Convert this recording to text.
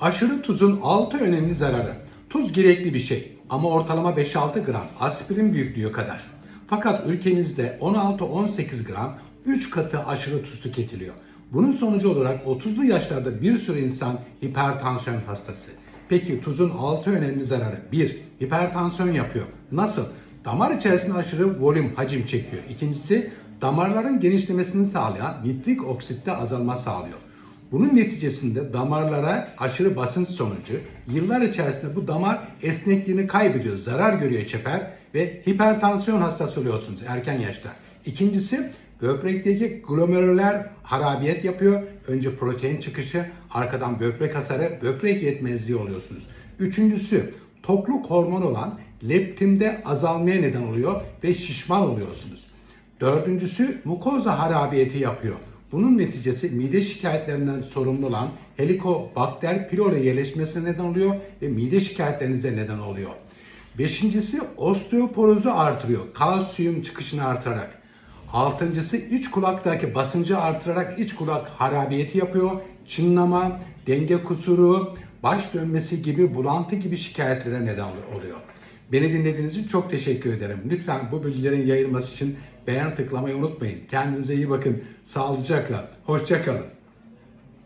Aşırı tuzun 6 önemli zararı. Tuz gerekli bir şey ama ortalama 5-6 gram aspirin büyüklüğü kadar. Fakat ülkemizde 16-18 gram 3 katı aşırı tuz tüketiliyor. Bunun sonucu olarak 30'lu yaşlarda bir sürü insan hipertansiyon hastası. Peki tuzun 6 önemli zararı. 1. Hipertansiyon yapıyor. Nasıl? Damar içerisinde aşırı volüm, hacim çekiyor. İkincisi damarların genişlemesini sağlayan nitrik oksitte azalma sağlıyor. Bunun neticesinde damarlara aşırı basınç sonucu yıllar içerisinde bu damar esnekliğini kaybediyor, zarar görüyor çeper ve hipertansiyon hastası oluyorsunuz erken yaşta. İkincisi böbrekteki glomerüler harabiyet yapıyor. Önce protein çıkışı, arkadan böbrek hasarı, böbrek yetmezliği oluyorsunuz. Üçüncüsü tokluk hormonu olan leptimde azalmaya neden oluyor ve şişman oluyorsunuz. Dördüncüsü mukoza harabiyeti yapıyor. Bunun neticesi mide şikayetlerinden sorumlu olan Helicobacter pylori yerleşmesine neden oluyor ve mide şikayetlerinize neden oluyor. Beşincisi osteoporozu artırıyor. Kalsiyum çıkışını artırarak. Altıncısı iç kulaktaki basıncı artırarak iç kulak harabiyeti yapıyor. Çınlama, denge kusuru, baş dönmesi gibi bulantı gibi şikayetlere neden oluyor. Beni dinlediğiniz için çok teşekkür ederim. Lütfen bu bilgilerin yayılması için beğen tıklamayı unutmayın. Kendinize iyi bakın. Sağlıcakla. Hoşçakalın.